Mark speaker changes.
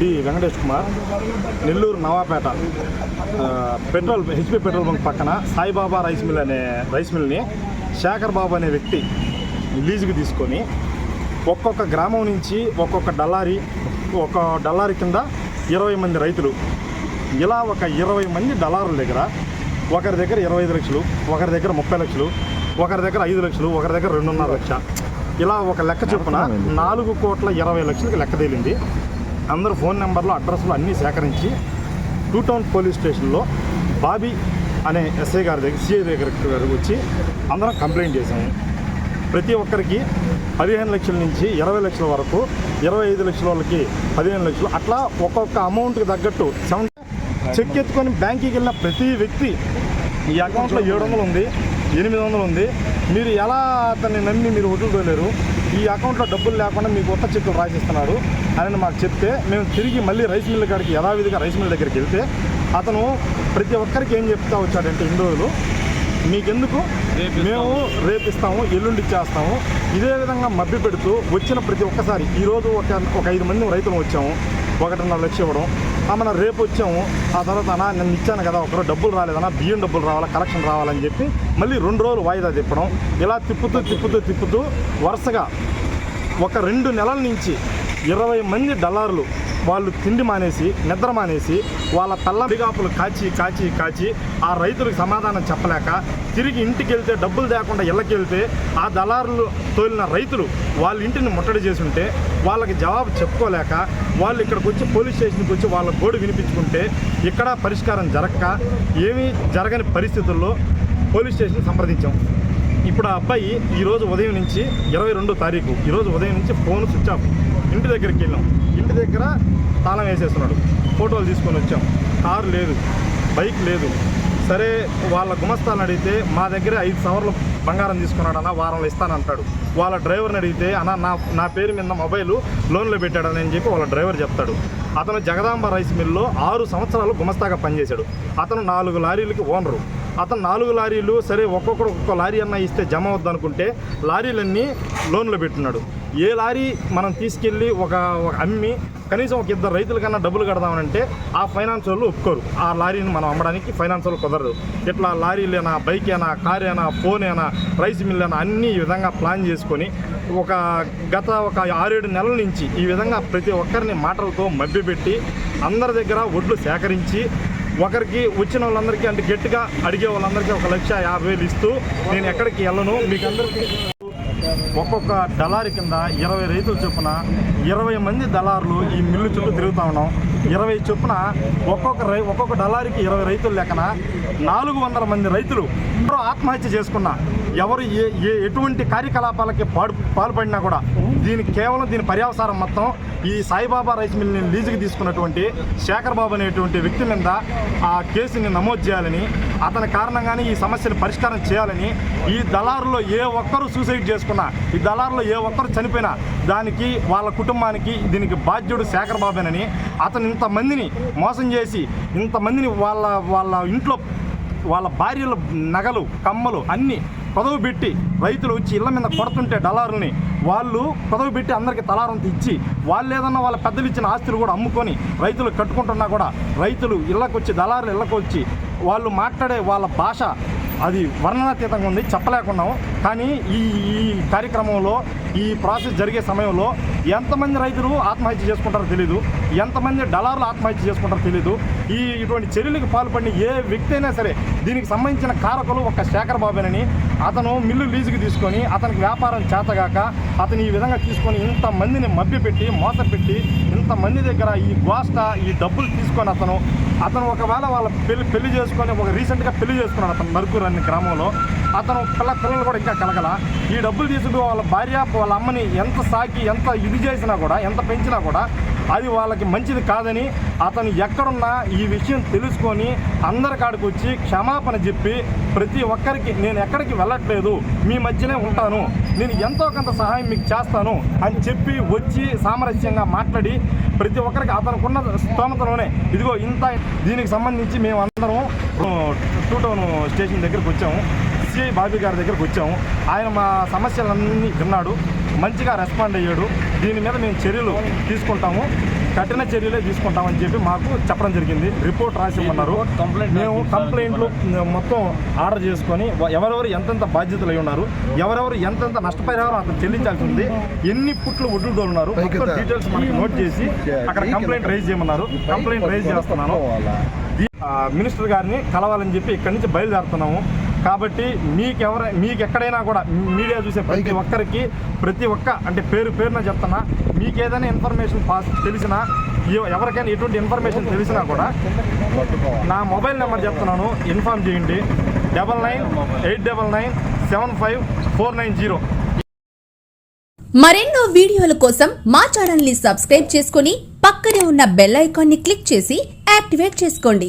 Speaker 1: Venkatesh Kumar Nellore Navapeta petrol HP petrol bunk పక్కన Saibaba rice mill అనే rice మిల్ని శేఖర్ బాబు అనే వ్యక్తి లీజుకి తీసుకొని ఒక్కొక్క గ్రామం నుంచి ఒక్కొక్క డల్లారి ఒక డల్లారి కింద ఇరవై మంది రైతులు. ఇలా ఒక ఇరవై మంది డల్లారుల దగ్గర ఒకరి దగ్గర ఇరవై ఐదు లక్షలు ఒకరి దగ్గర ముప్పై లక్షలు ఒకరి దగ్గర ఐదు లక్షలు ఒకరి దగ్గర రెండున్నర లక్ష. ఇలా ఒక లెక్క చొప్పున నాలుగు కోట్ల ఇరవై లక్షలకి లెక్క తేలింది. అందరూ ఫోన్ నెంబర్లు అడ్రస్లు అన్నీ సేకరించి టూ టౌన్ పోలీస్ స్టేషన్లో బాబీ అనే ఎస్ఐ గారి దగ్గర సిఐ దగ్గరికి వచ్చి అందరం కంప్లైంట్ చేశాము. ప్రతి ఒక్కరికి పదిహేను లక్షల నుంచి ఇరవై లక్షల వరకు ఇరవై ఐదు లక్షల వాళ్ళకి పదిహేను లక్షలు అట్లా ఒక్కొక్క అమౌంట్కి తగ్గట్టు సెవెన్ చెక్ ఎత్తుకొని బ్యాంకుకి వెళ్ళిన ప్రతి వ్యక్తి ఈ అకౌంట్లో ఏడు వందలు ఉంది ఎనిమిది వందలు ఉంది మీరు ఎలా అతన్ని నమ్మి మీరు వదులుకోలేరు? ఈ అకౌంట్లో డబ్బులు లేకుండా మీకు కొత్త చెక్కులు రాసిస్తున్నాడు అని మాకు చెప్తే మేము తిరిగి మళ్ళీ రైస్ మిల్ కాడికి యథావిధిగా రైస్ మిల్ దగ్గరికి వెళ్తే అతను ప్రతి ఒక్కరికి ఏం చెప్తా వచ్చాడంటే ఇన్ని రోజులు మీకెందుకు? మేము రేపిస్తాము ఎల్లుండి ఇచ్చేస్తాము ఇదే విధంగా మభ్య పెడుతూ వచ్చిన ప్రతి ఒక్కసారి ఈరోజు ఒక ఒక ఐదు మంది రైతులు వచ్చాము ఒకటిన్నర లక్ష ఇవ్వడం. ఆ మనం రేపు వచ్చాము ఆ తర్వాత అన్నా నేను ఇచ్చాను కదా ఒకరు డబ్బులు రాలేదన్నా బియ్యం డబ్బులు రావాలా కలెక్షన్ రావాలని చెప్పి మళ్ళీ రెండు రోజులు వాయిదా తిప్పడం. ఇలా తిప్పుతూ తిప్పుతూ తిప్పుతూ వరుసగా ఒక రెండు నెలల నుంచి ఇరవై మంది డల్లార్లు వాళ్ళు తిండి మానేసి నిద్ర మానేసి వాళ్ళ పిల్ల బిగాపులు కాచి కాచి కాచి ఆ రైతులకు సమాధానం చెప్పలేక తిరిగి ఇంటికి వెళ్తే డబ్బులు లేకుండా ఇళ్ళకెళ్తే ఆ దళారులు తోలిన రైతులు వాళ్ళ ఇంటిని ముట్టడి చేసుంటే వాళ్ళకి జవాబు చెప్పుకోలేక వాళ్ళు ఇక్కడికి వచ్చి పోలీస్ స్టేషన్కి వచ్చి వాళ్ళ గోడు వినిపించుకుంటే ఇక్కడ పరిష్కారం జరగక ఏమీ జరగని పరిస్థితుల్లో పోలీస్ స్టేషన్ సంప్రదించాం. ఇప్పుడు ఆ అబ్బాయి ఈరోజు ఉదయం నుంచి ఇరవై రెండో తారీఖు ఈరోజు ఉదయం నుంచి ఫోన్ స్విచ్ ఆఫ్. ఇంటి దగ్గరికి వెళ్ళాం. ఇంటి దగ్గర తాళం వేసేస్తున్నాడు. ఫోటోలు తీసుకొని వచ్చాం. కారు లేదు బైక్ లేదు. సరే వాళ్ళ గుమస్తాలను అడిగితే మా దగ్గర ఐదు సవర్లు బంగారం తీసుకున్నాడు అన్న వారంలో ఇస్తానంటాడు వాళ్ళ డ్రైవర్ని అడిగితే అన్న నా నా పేరు మీద మొబైల్ లోన్లో పెట్టాడని చెప్పి వాళ్ళ డ్రైవర్ చెప్తాడు. అతను జగదాంబ రైస్ మిల్లో ఆరు సంవత్సరాలు గుమస్తాగా పనిచేశాడు. అతను నాలుగు లారీలకి ఓనరు. అతను నాలుగు లారీలు సరే ఒక్కొక్కరు ఒక్కొక్క లారీ అన్న ఇస్తే జమ అవుద్దనుకుంటే లారీలన్నీ లోన్లో పెట్టున్నాడు. ఏ లారీ మనం తీసుకెళ్ళి ఒక అమ్మి కనీసం ఒక ఇద్దరు రైతుల కన్నా డబ్బులు కడదామనంటే ఆ ఫైనాన్స్ వాళ్ళు ఒప్పుకోరు. ఆ లారీని మనం అమ్మడానికి ఫైనాన్స్ వాళ్ళు కుదరదు. ఇట్లా లారీలేనా బైక్ అయినా కార్ అయినా ఫోన్ అయినా రైస్ మిల్ అయినా అన్ని విధంగా ప్లాన్ చేసుకొని ఒక గత ఒక ఆరేడు నెలల నుంచి ఈ విధంగా ప్రతి ఒక్కరిని మాటలతో మభ్యపెట్టి అందరి దగ్గర ఒడ్లు సేకరించి ఒకరికి వచ్చిన వాళ్ళందరికీ అంటే గట్టిగా అడిగే వాళ్ళందరికీ ఒక లక్ష యాభై వేలు ఇస్తూ నేను ఎక్కడికి వెళ్ళను. మీకు అందరికీ ఒక్కొక్క దళారి కింద ఇరవై రైతులు చొప్పున ఇరవై మంది దళారులు ఈ మిల్లు చుట్టూ తిరుగుతూ ఉన్నాం. ఇరవై చొప్పున ఒక్కొక్క రై ఒక్కొక్క డలారికి ఇరవై రైతులు లెక్కన నాలుగు వందల మంది రైతులు ఎవరు ఆత్మహత్య చేసుకున్నా ఎవరు ఏ ఏ ఎటువంటి కార్యకలాపాలకి పాడు పాల్పడినా కూడా దీనికి కేవలం దీని పర్యావసారం మొత్తం ఈ సాయిబాబా రైస్ మిల్ని లీజుకి తీసుకున్నటువంటి శేఖర్ బాబు అనేటువంటి వ్యక్తి మీద ఆ కేసుని నమోదు చేయాలని అతని కారణంగానే ఈ సమస్యను పరిష్కారం చేయాలని ఈ దళారులో ఏ ఒక్కరూ సూసైడ్ చేసుకున్న ఈ దళారులో ఏ ఒక్కరు చనిపోయినా దానికి వాళ్ళ కుటుంబానికి దీనికి బాధ్యుడు శేఖర్ బాబేనని అతను ఇంతమందిని మోసం చేసి ఇంతమందిని వాళ్ళ వాళ్ళ ఇంట్లో వాళ్ళ భార్యల నగలు కమ్మలు అన్నీ పదవి పెట్టి రైతులు వచ్చి ఇళ్ళ మీద కొడుతుంటే డలారుని వాళ్ళు పదవి పెట్టి అందరికి తలారంత ఇచ్చి వాళ్ళు ఏదన్నా వాళ్ళ పెద్దలు ఇచ్చిన ఆస్తులు కూడా అమ్ముకొని రైతులు కట్టుకుంటున్నా కూడా రైతులు ఇళ్ళకొచ్చి దళారులు ఇళ్ళకొచ్చి వాళ్ళు మాట్లాడే వాళ్ళ భాష అది వర్ణనాతీతంగా ఉంది చెప్పలేకున్నాం కానీ ఈ ఈ కార్యక్రమంలో ఈ ప్రాసెస్ జరిగే సమయంలో ఎంతమంది రైతులు ఆత్మహత్య చేసుకుంటారో తెలీదు ఎంతమంది డలార్లు ఆత్మహత్య చేసుకుంటారో తెలీదు. ఈ ఇటువంటి చర్యలకు పాల్పడిన ఏ వ్యక్తి అయినా సరే దీనికి సంబంధించిన కారకులు ఒక శేఖర్ బాబేనని అతను మిల్లు లీజుకి తీసుకొని అతనికి వ్యాపారం చేతగాక అతను ఈ విధంగా తీసుకొని ఇంతమందిని మభ్యపెట్టి మోసపెట్టి ఇంతమంది దగ్గర ఈ గోష్ట ఈ డబ్బులు తీసుకొని అతను అతను ఒకవేళ వాళ్ళ పెళ్ళి పెళ్ళి చేసుకొని ఒక రీసెంట్గా పెళ్ళి చేసుకున్నాడు అతను నరుకూరు అనే గ్రామంలో. అతను పిల్ల పిల్లలు కూడా ఇంకా కలగల. ఈ డబ్బులు తీసుకుని వాళ్ళ భార్య వాళ్ళ అమ్మని ఎంత సాకి ఎంత ఇది చేసినా కూడా ఎంత పెంచినా కూడా అది వాళ్ళకి మంచిది కాదని అతను ఎక్కడున్నా ఈ విషయం తెలుసుకొని అందరి కాడికి వచ్చి క్షమాపణ చెప్పి ప్రతి ఒక్కరికి నేను ఎక్కడికి వెళ్ళట్లేదు మీ మధ్యనే ఉంటాను నేను ఎంతో కొంత సహాయం మీకు చేస్తాను అని చెప్పి వచ్చి సామరస్యంగా మాట్లాడి ప్రతి ఒక్కరికి అతనుకున్న స్తోమతలోనే ఇదిగో ఇంత దీనికి సంబంధించి మేము అందరం టూ టౌన్ స్టేషన్ దగ్గరికి వచ్చాము. సిఐ బాబీ గారి దగ్గరికి వచ్చాము. ఆయన మా సమస్యలన్నీ విన్నాడు. మంచిగా రెస్పాండ్ అయ్యాడు. దీని మీద మేము చర్యలు తీసుకుంటాము. కఠిన చర్యలే తీసుకుంటామని చెప్పి మాకు చెప్పడం జరిగింది. రిపోర్ట్ రాసి ఇమ్మన్నారు మేము కంప్లైంట్లు మొత్తం ఆర్డర్ చేసుకొని ఎవరెవరు ఎంతెంత బాధ్యతలు అయి ఉన్నారు ఎవరెవరు ఎంతెంత నష్టపరిహారం అక్కడ చెల్లించాల్సి ఉంది ఎన్ని పుట్లు ఒడ్లు ఉన్నారు మొత్తం డీటెయిల్స్ మనకి నోట్ చేసి అక్కడ కంప్లైంట్ రైజ్ చేయమన్నారు. కంప్లైంట్ రైజ్ చేస్తున్నాను. మినిస్టర్ గారిని కలవాలని చెప్పి ఇక్కడి నుంచి బయలుదేరుతున్నాము. కాబట్టి మీకెవర మీకు ఎక్కడైనా కూడా మీడియా చూసే ప్రతి ఒక్కరికి ప్రతి ఒక్క అంటే పేరు పేరున చెప్తున్నా మీకు ఏదైనా ఇన్ఫర్మేషన్ పాస్ తెలిసినా ఎవ- ఎవరికైనా ఎటువంటి ఇన్ఫర్మేషన్ తెలిసినా కూడా నా మొబైల్ నెంబర్ చెప్తున్నాను ఇన్ఫార్మ్ చేయండి. Double nine eight double nine seven five four nine zero.
Speaker 2: మరెన్నో వీడియోల కోసం మా ఛానల్ని సబ్స్క్రైబ్ చేసుకుని పక్కనే ఉన్న బెల్ ఐకాన్ని క్లిక్ చేసి యాక్టివేట్ చేసుకోండి.